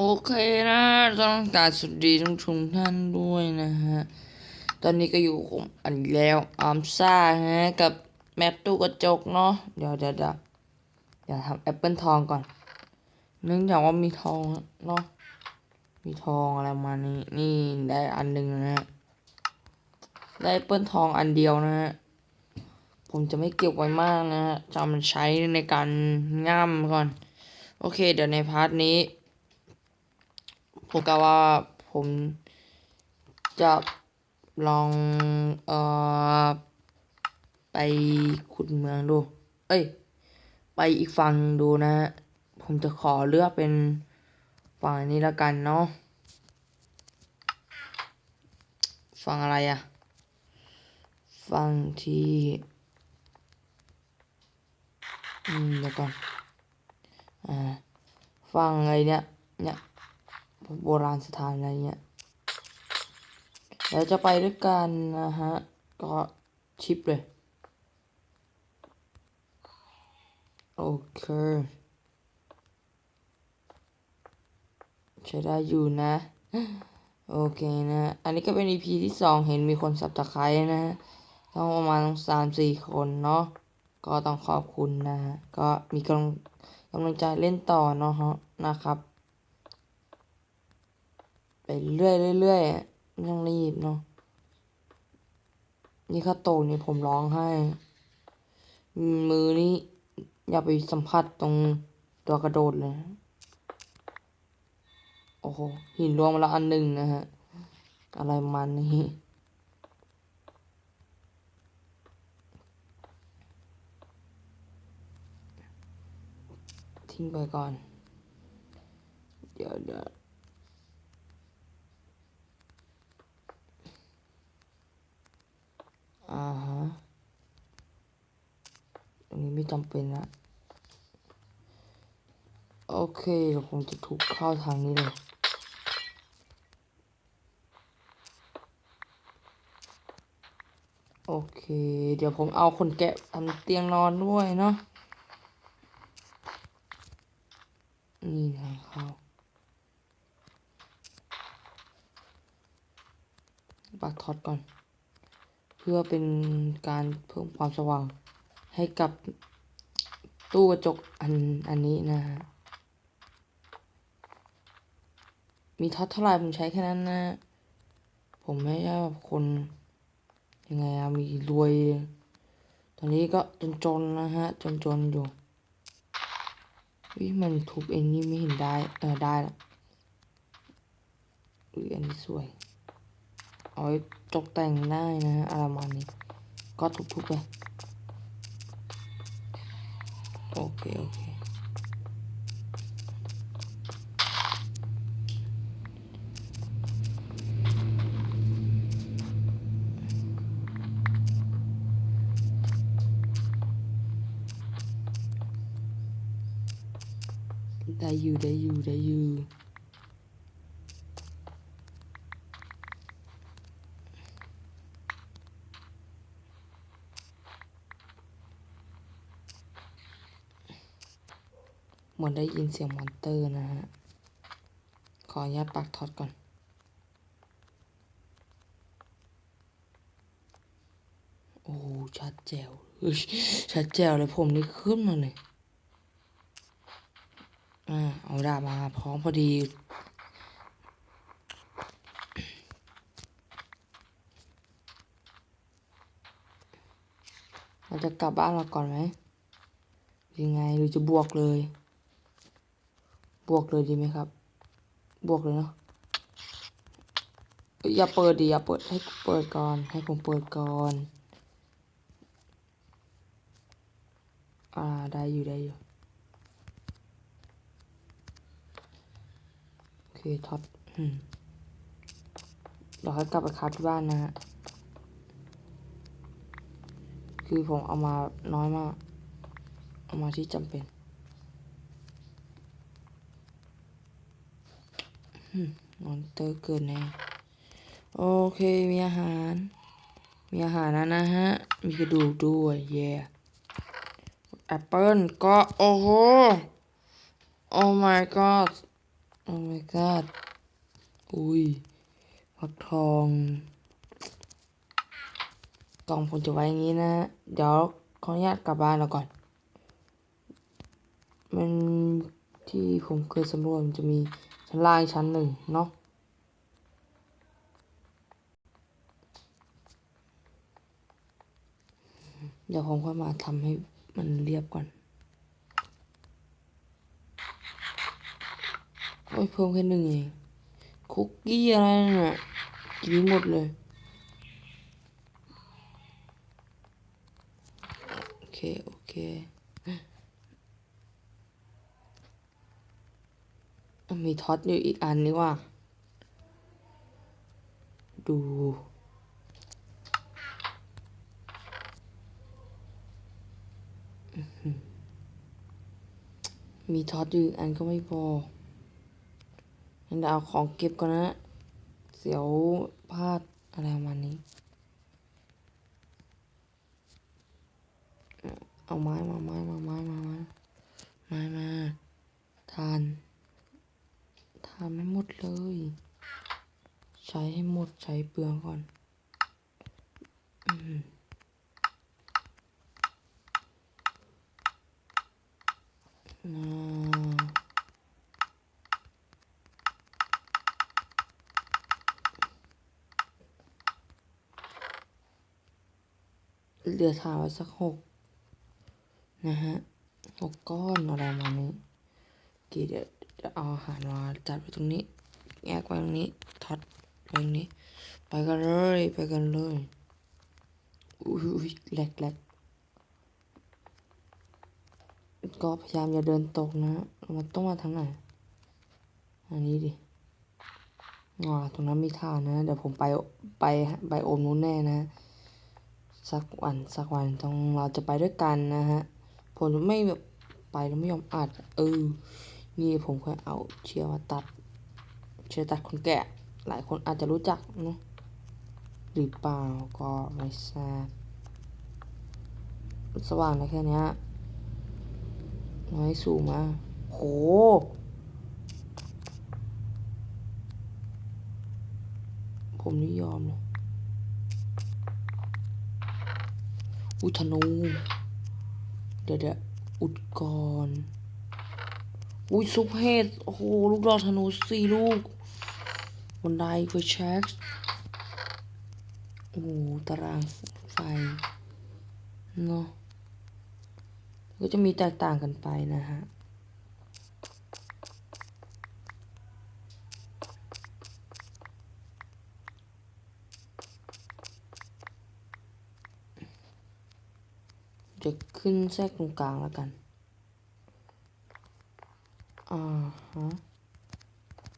โอเคนะต้องกรารสวัสดีทุกทุกท่านด้วยนะฮะ ตอนนี้ก็อยู่ผมอันแล้วอาร์มซ่าฮะ กับแมปตู้กระจกเนาะเดี๋ยวเดี๋ยวเดี๋ยวเดี๋ยวทำแอปเปิลทองก่อนเนื่องจากว่ามีทองเนาะมีทองอะไรมานี่นี่ได้อันหนึ่งนะฮะได้เปิลทองอันเดียวนะฮะผมจะไม่เก็บไว้มากนะฮะจะเอามันใช้ในการง่ามก่อน โอเค เดี๋ยวในพาร์ทนี้ ผมกะว่าผมจะลองเอ่อไปขุดเมืองดู เอ้ย ไปอีกฝั่งดูนะ ผมจะขอเลือกเป็นฝั่งนี้แล้วกันเนาะ ฝั่งอะไรอะฝั่งที่ อืมเดี๋ยวก่อน อ่า ฝั่งอะไรเนี่ย เนี่ย โบราณสถานอะไรเงี้ยเดี๋ยวจะไปด้วยกันนะฮะ ก็ชิปเลย โอเค ใช้ได้อยู่นะ โอเคนะ อันนี้ก็เป็น EP ที่สองเห็นมีคนสับตะไคร้นะฮะต้องประมาณสามสี่คนเนาะก็ต้องขอบคุณนะฮะ ก็มีกำลังกำลังใจเล่นต่อเนาะนะครับ เรื่อยเรื่อยๆไม่ต้องรีบเนาะนี่ข้าโตกนี่ผมร้องไห้ มือนี่อย่าไปสัมผัสตรงตัวกระโดดเลย โอ้โห หินรวงมาแล้วอันหนึ่งนะฮะ อะไรมันนี่ทิ้งไปก่อน เดี๋ยวเดี๋ยว อ่าฮะ ตรงนี้ ไม่จำเป็นละโอเคเดี๋ยวผมจะถูกเข้าทางนี้เลยโอเค เดี๋ยวผมเอาคนแกะทำเตียงนอนด้วยเนาะนี่ทางเข้าปักท็อตก่อน เพื่อเป็นการเพิ่มความสว่างให้กับ ตู้กระจกอันอันนี้นะฮะมีท็อตเท่าไหร่ผมใช้แค่นั้นนะ ผมไม่ใช่แบบคนยังไงอะมีรวย ตอนนี้ก็จนๆนะฮะ จนๆอยู่วิมันทุบเองนี่ไม่เห็นได้ เออได้ละอุ้ยอันนี้สวยเอาไว้ตกแต่งได้นะฮะอะไรมานี้ ก็ทุบๆไป โอเคโอเคได้อยู่ได้อยู่ได้อยู่ เหมือนได้ยินเสียงมอนเตอร์นะฮะ ขออนุญาตปักท็อตก่อน โอ้ ชัดแจ๋วเฮ้ยชัดแจ๋วเลยผมนี่ขึ้นมาเลย อ่า เอาดาบมาพร้อมพอดีเราจะกลับบ้านเราก่อนไหมยังไงหรือจะบวกเลย บวกเลยดีไหมครับ บวกเลยเนาะอย่าเปิดดิอย่าเปิดให้เปิดก่อน ให้ผมเปิดก่อน อ่าได้อยู่ได้อยู่โอเคท็อปเดี๋ยวค่อยกลับไปคราฟที่บ้านนะฮะคือผมเอามาน้อยมาก เอามาที่จำเป็น มอนเตอร์เกินแน่โอเคมีอาหาร มีอาหารนะนะฮะ มีกระดูกด้วยเย่แอปเปิลก็ โอ้โห โอ้ my god โอ้ my god อุ้ยฟักทอง กล่องผมจะไว้อย่างนี้นะ เดี๋ยวขออนุญาตกลับบ้านแล้วก่อน มันที่ผมเคยสำรวจมันจะมี ชั้นล่างชั้นหนึ่งเนาะเดี๋ยวผมค่อยมาทำให้มันเรียบก่อน โอ้ยเพิ่มแค่หนึ่งเอง คุกกี้อะไรน่ะกินหมดเลย โอเค โอเคอะ มีท็อตอยู่อีกอันนี่ว่า ดู มีท็อตอยู่อีกอันก็ไม่พองั้นเดี๋ยวเอาของเก็บก่อนนะ เสียวพลาดอะไรประมาณนี้ เอาไม้มาไม้มาไม้มาไม้ไม้มาทาน ทานไม่หมดเลย ใช้ให้หมดใช้เป ลืองก่อนอืมอ่าเหลือทานไว้สักหกนะฮะหกก้อนอะไรประมาณนี้โอเคเดี๋ยวจะเอาอาหารมาจัดไว้ตรงนี้ แยกไว้ตรงนี้ท็อตไว้ตรงนี้ ไปกันเลยไปกันเลยอุ้ยอุ้ยแหลกแหลกก็พยายามอย่าเดินตกนะมันต้องมาทางไหนอันนี้ดิอ่าตรงนั้นมีท่านะ เดี๋ยวผมไปไปไปโอมนู้นแน่นะ สักวันสักวันต้องเราจะไปด้วยกันนะฮะ ผมไม่แบบไปแล้วไม่ยอมอัด เออ นี่ผมเคยเอาเชือกมาตัด เชือกตัดคนแก่ หลายคนอาจจะรู้จักนะหรือเปล่าก็ไม่ทราบสว่างนะแค่นี้น้อยสูงมาโหผมนี่ยอมเลยอุยธนู เดี๋ยวเดี๋ยวอุดก่อนอุ้ยซุปเฮดโอ้โห ลูกดอกธนูสี่ลูก บนไดไฟแช็คโอ้โหตารางไฟเนาะก็จะมีแตกต่างกันไปนะฮะจะขึ้นแทรกตรงกลางแล้วกัน อ่าฮะ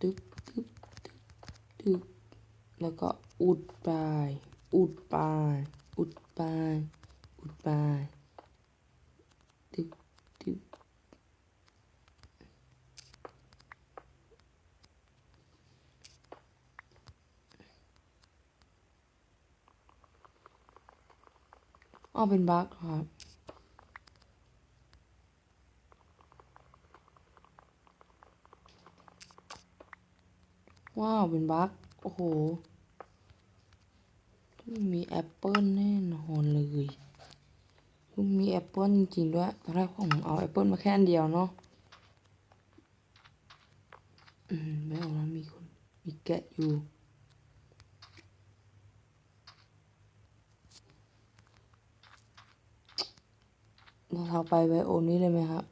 ตึ๊บ ตึ๊บแล้วก็อุดปลาย อุดปลาย อุดปลาย อุดปลายตึ๊บตึ๊บอ๋อเป็นบั๊กครับ ว้าว เป็นบั๊กโอ้โหมีแอปเปิลแน่นอนเลยมีแอปเปิลจริงๆด้วยตอนแรกผมเอาแอปเปิลมาแค่อันเดียวเนาะอืมไม่เอาแล้วมีคนมีแกะอยู่เราเราไปไบโอนี้เลยไหมครับ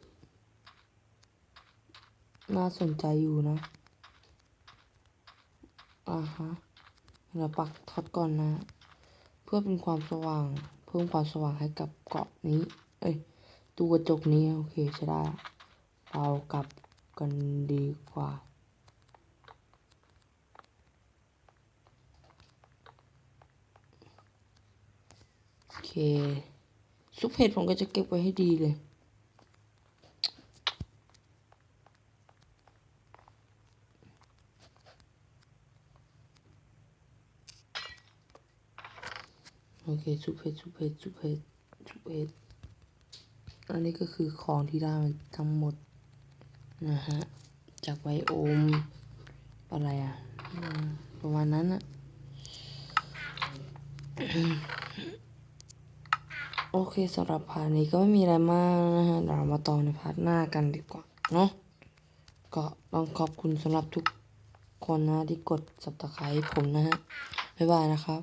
น่าสนใจอยู่นะ อ่าฮะเราปักท็อตก่อนนะ เพื่อเป็นความสว่าง เพิ่มความสว่างให้กับเกาะนี้ เอ้ยตู้กระจกนี้โอเคใช่ได้ เรากลับกันดีกว่าโอเคซุปเห็ดผมก็จะเก็บไว้ให้ดีเลย เคซุเห็ดซุเห็ดซุเห็ดซุเห็ดอันนี้ก็คือของที่ได้มาทั้งหมดนะฮะ จากไบโอม อะไรอะ ประมาณนั้นอะโอเคสำหรับพาร์ทนี้ก็ไม่มีอะไรมากนะฮะเดี๋ยวเรามาต่อในพาร์ทหน้ากันดีกว่าเนาะก็ต้องขอบคุณสำหรับทุกคนนะที่กด subscribe ผมนะฮะ บ๊ายบายนะครับ